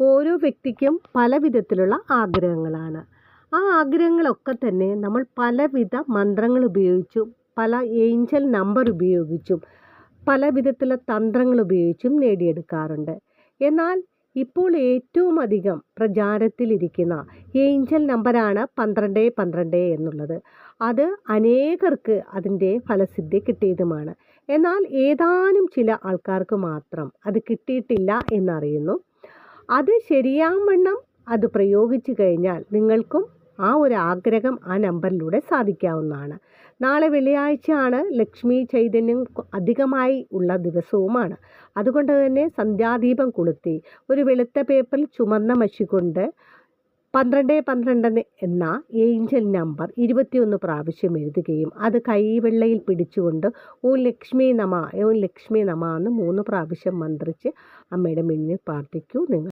ഓരോ വ്യക്തിക്കും പല വിധത്തിലുള്ള ആഗ്രഹങ്ങളാണ്. ആ ആഗ്രഹങ്ങളൊക്കെ തന്നെ നമ്മൾ പലവിധ മന്ത്രങ്ങൾ ഉപയോഗിച്ചും പല ഏഞ്ചൽ നമ്പർ ഉപയോഗിച്ചും പല വിധത്തിലുള്ള തന്ത്രങ്ങൾ ഉപയോഗിച്ചും നേടിയെടുക്കാറുണ്ട്. എന്നാൽ ഇപ്പോൾ ഏറ്റവും അധികം പ്രചാരത്തിലിരിക്കുന്ന ഏഞ്ചൽ നമ്പറാണ് പന്ത്രണ്ട് പന്ത്രണ്ട് എന്നുള്ളത്. അത് അനേകർക്ക് അതിന്റെ ഫലസിദ്ധി കിട്ടിയതുമാണ്. എന്നാൽ ഏതാനും ചില ആൾക്കാർക്ക് മാത്രം അത് കിട്ടിയിട്ടില്ല എന്നറിയുന്നു. അത് ശരിയാവണ്ണം അത് പ്രയോഗിച്ചു കഴിഞ്ഞാൽ നിങ്ങൾക്കും ആ ഒരു ആഗ്രഹം ആ നമ്പറിലൂടെ സാധിക്കാവുന്നതാണ്. നാളെ വെള്ളിയാഴ്ചയാണ് ലക്ഷ്മി ചൈതന്യം അധികമായി ഉള്ള ദിവസവുമാണ്. അതുകൊണ്ട് തന്നെ സന്ധ്യാദീപം കൊളുത്തി ഒരു വെളുത്ത പേപ്പറിൽ ചുമന്ന മഷി കൊണ്ട് പന്ത്രണ്ട് പന്ത്രണ്ട് എന്ന ഏഞ്ചൽ നമ്പർ ഇരുപത്തിയൊന്ന് പ്രാവശ്യം എഴുതുകയും അത് കൈവെള്ളയിൽ പിടിച്ചുകൊണ്ട് ഓ ലക്ഷ്മി നമ ഓ ലക്ഷ്മി നമ എന്ന് മൂന്ന് പ്രാവശ്യം മന്ത്രിച്ച് അമ്മയുടെ മുന്നിൽ പ്രാർത്ഥിക്കൂ നിങ്ങൾ.